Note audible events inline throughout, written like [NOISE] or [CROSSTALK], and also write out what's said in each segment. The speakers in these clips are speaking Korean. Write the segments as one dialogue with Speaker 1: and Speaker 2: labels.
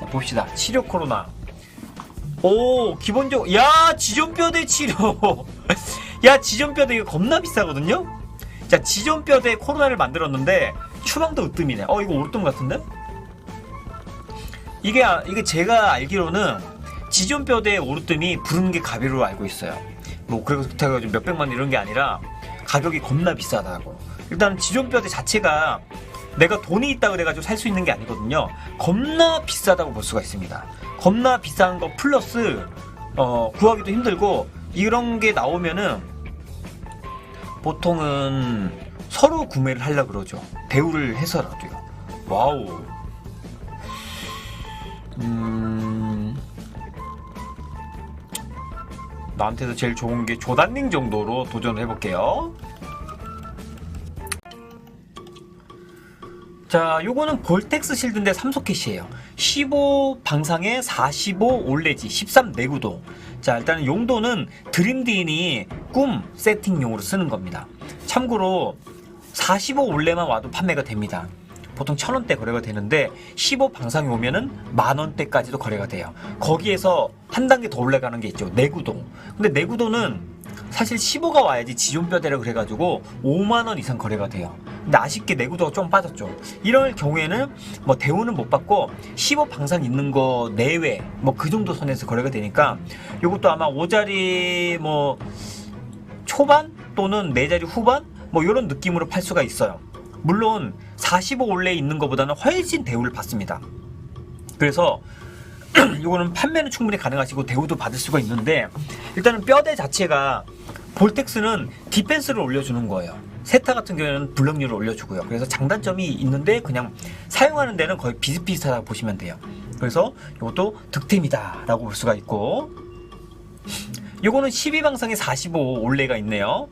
Speaker 1: 자, 봅시다. 치료 코로나. 오, 기본적, 야, 지존뼈대 치료. [LAUGHS] 야, 지존뼈대 이거 겁나 비싸거든요? 자, 지존뼈대 코로나를 만들었는데, 추방도 으뜸이네. 어, 이거 오르뜸 같은데? 이게, 아- 이게 제가 알기로는, 지존뼈대 오르뜸이 부르는 게 가비로 알고 있어요. 뭐, 해가지고 몇백만 이런 게 아니라, 가격이 겁나 비싸다고. 일단, 지존뼈대 자체가, 내가 돈이 있다 그래가지고 살 수 있는 게 아니거든요. 겁나 비싸다고 볼 수가 있습니다. 겁나 비싼 거 플러스 어, 구하기도 힘들고 이런 게 나오면은 보통은 서로 구매를 하려 그러죠. 대우를 해서라도요. 와우. 음. 나한테도 제일 좋은 게 조단닝 정도로 도전해 볼게요. 자, 요거는 볼텍스 실드인데 3소켓이에요. 15 방상에 45 올레지, 13 내구도. 자, 일단은 용도는 드림디인이 꿈 세팅용으로 쓰는 겁니다. 참고로 45 올레만 와도 판매가 됩니다. 보통 천 원대 거래가 되는데 15 방상이 오면은 만 원대까지도 거래가 돼요. 거기에서 한 단계 더 올라가는 게 있죠. 내구도. 근데 내구도는 사실 15가 와야지 지존뼈대라 그래가지고 5만 원 이상 거래가 돼요. 근데 아쉽게 내구도가 좀 빠졌죠. 이럴 경우에는 뭐 대우는 못 받고 15 방상 있는 거 내외 뭐 그 정도 선에서 거래가 되니까 이것도 아마 5자리 뭐 초반 또는 4자리 후반 뭐 이런 느낌으로 팔 수가 있어요. 물론 45 올레 있는 것보다는 훨씬 대우를 받습니다. 그래서 [CLEARS THROAT] 이거는 판매는 충분히 가능하시고 대우도 받을 수가 있는데 일단은 뼈대 자체가 볼텍스는 디펜스를 올려주는 거예요. 세타 같은 경우에는 블럭률을 올려주고요. 그래서 장단점이 있는데 그냥 사용하는 데는 거의 비슷비슷하다고 보시면 돼요. 그래서 이것도 득템이다라고 볼 수가 있고 요거는 12방상에 45 올레가 있네요.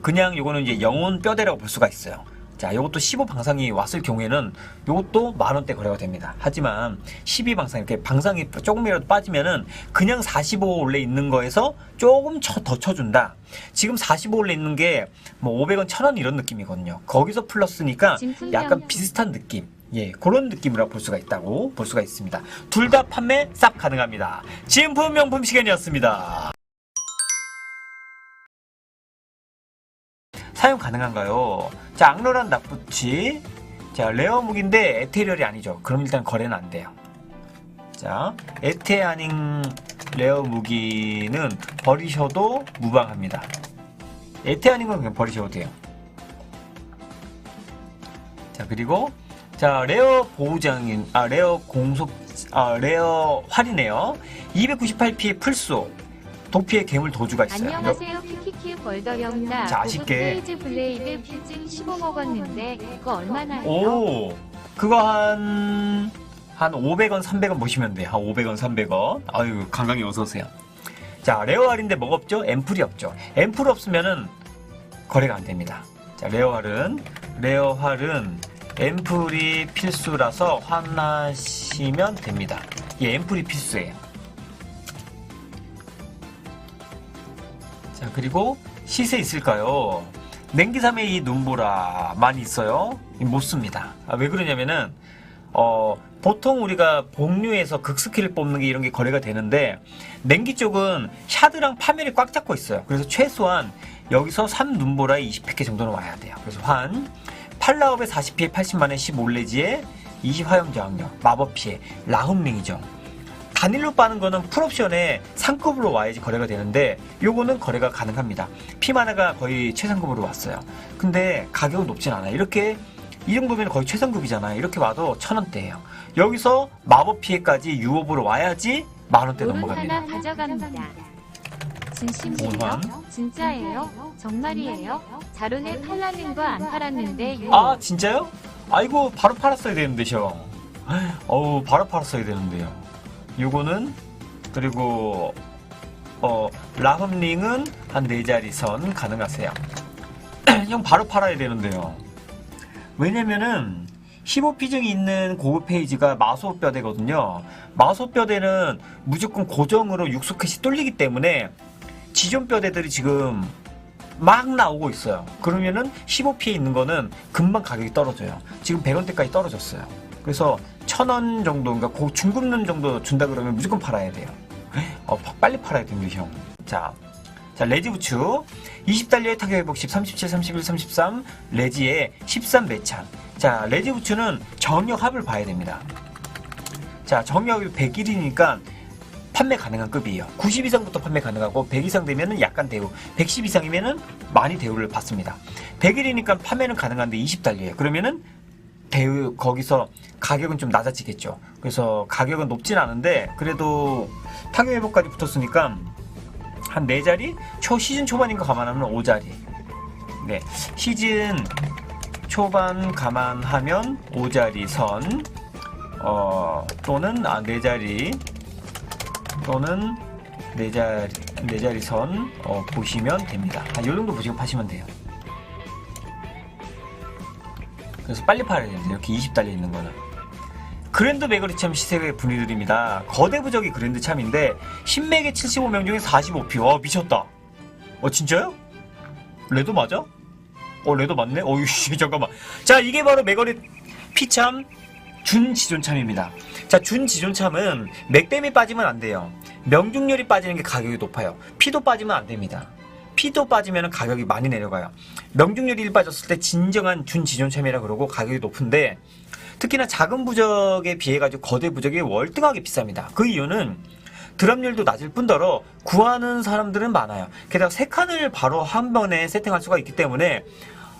Speaker 1: 그냥 요거는 이제 영혼 뼈대라고 볼 수가 있어요. 자, 요것도 15 방상이 왔을 경우에는 요것도 만 원대 거래가 됩니다. 하지만 12 방상 이렇게 방상이 조금이라도 빠지면은 그냥 45 올레 있는 거에서 조금 쳐, 더 쳐준다. 지금 45 올레 있는 게 뭐 500원, 1000원 이런 느낌이거든요. 거기서 플러스니까 약간 비슷한 느낌. 예, 그런 느낌이라고 볼 수가 있다고 볼 수가 있습니다. 둘 다 판매 싹 가능합니다. 진품 명품 시간이었습니다. 사용 가능한가요? 자, 악로란 납부치. 자, 레어 무기인데 에테리얼이 아니죠. 그럼 일단 거래는 안 돼요. 자, 에테 아닌 레어 무기는 버리셔도 무방합니다. 에테 아닌 건 그냥 버리셔도 돼요. 자, 그리고 자, 레어 보호장인 아, 레어 공속 아, 레어 활이네요. 298피의 풀소. 도피의 괴물 도주가 있어요.
Speaker 2: 안녕하세요 키키키 벌더령나
Speaker 1: 자, 아쉽게.
Speaker 2: 페이즈 블레이드 필증 15 먹었는데 그거 얼마나 해요?
Speaker 1: 오, 그거 한, 한 500원, 300원 보시면 돼요. 한 500원, 300원. 아유, 강강이 어서오세요. 자, 레어할인데 뭐가 없죠? 앰플이 없죠. 앰플 없으면은 거래가 안 됩니다. 자, 레어할은, 레어할은 앰플이 필수라서 환하시면 됩니다. 이 앰플이 필수예요. 자, 그리고 시세 있을까요? 냉기삼의 이 눈보라 많이 있어요. 못 씁니다. 아, 왜 그러냐면은 어, 보통 우리가 복류에서 극스킬을 뽑는 게 이런 게 거래가 되는데 냉기 쪽은 샤드랑 파멸이 꽉 잡고 있어요. 그래서 최소한 여기서 3 눈보라에 20팩 정도는 와야 돼요. 그래서 한 팔라업에 40피해 80만에 15레지에 20화염 저항력, 마법 피해, 라훔링이죠. 단일로 빠는 거는 풀옵션에 상급으로 와야지 거래가 되는데 요거는 거래가 가능합니다. 피마나가 거의 최상급으로 왔어요. 근데 가격은 높진 않아요. 이렇게 이 정도면 거의 최상급이잖아요. 이렇게 와도 천 원대예요. 여기서 마법 피해까지 유업으로 와야지 만 원대
Speaker 2: 돈
Speaker 1: 넘어갑니다.
Speaker 2: 하나 가져갑니다. 진심이에요? 진짜예요? 정말이에요? 자루는 팔라는 거 안 팔았는데 요.
Speaker 1: 아 진짜요? 아이고 바로 팔았어야 되는데 셔. 어우 바로 팔았어야 되는데요. 요거는 그리고 어 라흠링은 한 네 자리 선 가능하세요. [CLEARS THROAT] 형 바로 팔아야 되는데요. 왜냐면은 15피증이 있는 고급 페이지가 마소뼈대거든요. 마소뼈대는 무조건 고정으로 육소켓이 뚫리기 때문에 지존 뼈대들이 지금 막 나오고 있어요. 그러면은 15피에 있는 거는 금방 가격이 떨어져요. 지금 100원대까지 떨어졌어요. 그래서 천 원 정도, 그러니까 고 중급론 정도 준다 그러면 무조건 팔아야 돼요. 어, 파- 빨리 팔아야 됩니다, 형. 자, 자, 레지 부츠. 20달러의 타격 회복 10, 37, 31, 33. 레지의 13 매찬. 자, 레지 부츠는 정력 합을 봐야 됩니다. 자, 정력이 101이니까 판매 가능한 급이에요. 90 이상부터 판매 가능하고 100 이상 되면은 약간 대우, 110 이상이면은 많이 대우를 받습니다. 100일이니까 판매는 가능한데 20달러예요. 그러면은 대우 거기서 가격은 좀 낮아지겠죠. 그래서 가격은 높진 않은데 그래도 타격 회복까지 붙었으니까 한 4자리? 초 시즌 초반인 거 감안하면 5자리. 네. 시즌 초반 감안하면 5자리 선 어, 또는 아 4자리 또는 4자리 4자리 선 어, 보시면 됩니다. 한요 정도 보시고 파시면 돼요. 그래서 빨리 팔아야 됩니다. 이렇게 20달러 있는 거는. 그랜드 매거리참 시세의 분위들입니다. 거대 부적이 그랜드 참인데 신맥의 75명 중에 45피. 와 미쳤다. 어 진짜요? 레드 맞아? 어 레드 맞네? [LAUGHS] 씨 잠깐만. 자 이게 바로 매거리 피참 준지존참입니다. 자 준지존참은 맥댐이 빠지면 안 돼요. 명중률이 빠지는 게 가격이 높아요. 피도 빠지면 안 됩니다. 피도 빠지면 가격이 많이 내려가요. 명중률이 1 빠졌을 때 진정한 준지존참이라 그러고 가격이 높은데 특히나 작은 부적에 비해 가지고 거대 부적이 월등하게 비쌉니다. 그 이유는 드랍률도 낮을 뿐더러 구하는 사람들은 많아요. 게다가 세 칸을 바로 한 번에 세팅할 수가 있기 때문에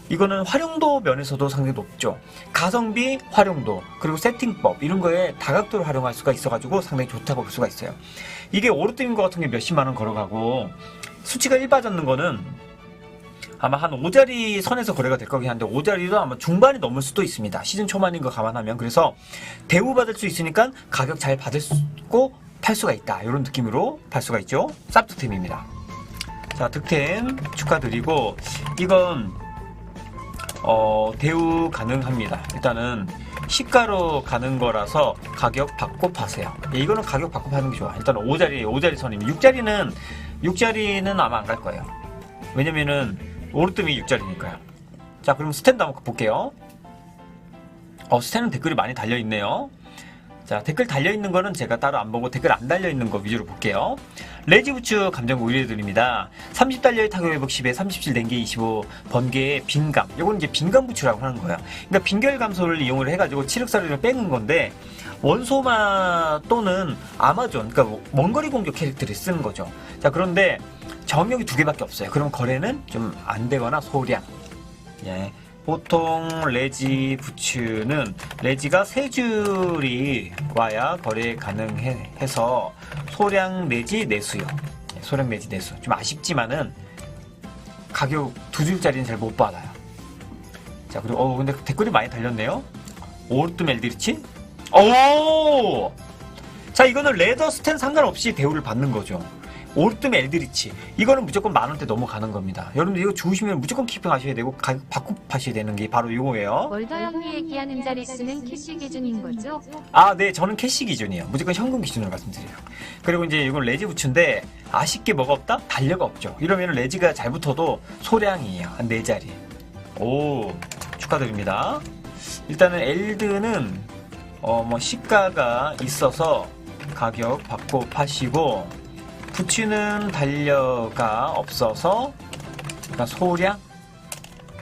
Speaker 1: 이거는 활용도 면에서도 상당히 높죠. 가성비, 활용도, 그리고 세팅법 이런 거에 다각도를 활용할 수가 있어가지고 상당히 좋다고 볼 수가 있어요. 이게 오르뜨인 것 같은 게 몇십만 원 걸어가고 수치가 1 빠졌는 거는 아마 한 5자리 선에서 거래가 될 거긴 한데 5자리도 아마 중반이 넘을 수도 있습니다. 시즌 초반인 거 감안하면 그래서 대우받을 수 있으니까 가격 잘 받을 수 있고 팔 수가 있다. 이런 느낌으로 팔 수가 있죠. 쌉 득템입니다. 자 득템 축하드리고 이건 어, 대우 가능합니다. 일단은 시가로 가는 거라서 가격 받고 파세요. 예, 이거는 가격 받고 파는 게 좋아. 일단 5자리, 5자리 선입니다. 6자리는, 6자리는 아마 안 갈 거예요. 왜냐면은, 오르뜸이 6자리니까요. 자, 그럼 스탠드 한번 볼게요. 어, 스탠은 댓글이 많이 달려있네요. 자, 댓글 달려있는 거는 제가 따로 안 보고 댓글 안 달려있는 거 위주로 볼게요. 레지부츠 감정 의뢰드립니다. 30달러의 타격 회복 10에 37 냉개 25 번개의 빈감. 요건 이제 빈감 부츠라고 하는 거예요. 그러니까 빈결 감소를 이용을 해가지고 치력사를 빼는 건데 원소마 또는 아마존, 그러니까 원거리 공격 캐릭터를 쓰는 거죠. 자, 그런데 정력이 두 개밖에 없어요. 그럼 거래는 좀 안 되거나 소량. 예. 보통 레지 부츠는 레지가 세 줄이 와야 거래 가능해서 소량 내지 내수요. 예, 소량 내지 내수. 좀 아쉽지만은 가격 두 줄짜리는 잘 못 받아요. 자 그리고 어 근데 댓글이 많이 달렸네요. 오르트 멜디리치? 오! 자 이거는 레더 스탠 상관없이 대우를 받는 거죠. 오르뜸 엘드리치 이거는 무조건 만 원대 넘어가는 겁니다. 여러분들 이거 주우시면 무조건 키핑하셔야 되고 가격 받고 파셔야 되는 게 바로 이거예요.
Speaker 2: 월더 형이 얘기하는 자릿수는 캐시 기준인 거죠?
Speaker 1: 아, 네, 저는 캐시 기준이에요. 무조건 현금 기준으로 말씀드려요. 그리고 이제 이건 레지 부츠인데 아쉽게 뭐가 없다? 달려가 없죠. 이러면 레지가 잘 붙어도 소량이에요. 한 4자리. 오, 축하드립니다. 일단은 엘드는 어, 뭐 시가가 있어서 가격 받고 파시고 부츠는 달려가 없어서 그러니까 소량?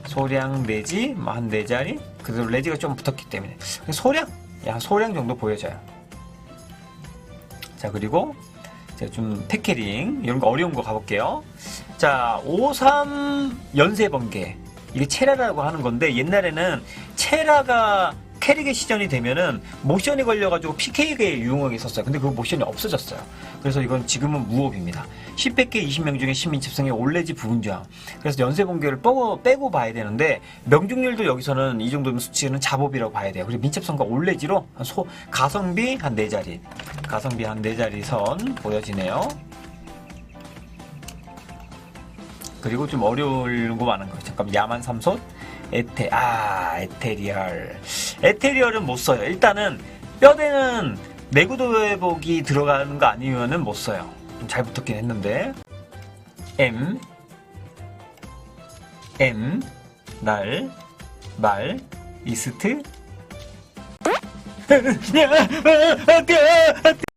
Speaker 1: 소량 내지 뭐한 4자리? 그래도 레지가 좀 붙었기 때문에. 소량? 야 소량 정도 보여져요. 자 그리고 좀 테케링 이런 거 어려운 거 가볼게요. 자 53 연쇄 번개 이게 체라라고 하는 건데 옛날에는 체라가 캐릭의 시전이 되면은 모션이 걸려가지고 PK에 유용하게 썼어요. 근데 그 모션이 없어졌어요. 그래서 이건 지금은 무업입니다. 10백 20명 중에 시민집성의 올레지 부분저항. 그래서 연쇄 번개를 빼고, 빼고 봐야 되는데 명중률도 여기서는 이 정도면 수치는 잡업이라고 봐야 돼요. 그리고 민첩성과 올레지로 한 소, 가성비 한 4자리. 가성비 한 4자리 선 보여지네요. 그리고 좀 어려운 거 많은 거예요. 잠깐 야만 삼솥, 에테, 아, 에테리얼. 에테리얼은 못 써요. 일단은 뼈대는 내구도 회복이 들어가는 거 아니면은 못 써요. 좀 잘 붙었긴 했는데. M, M, 날, 말, 이스트, 야, 아, 아, 아,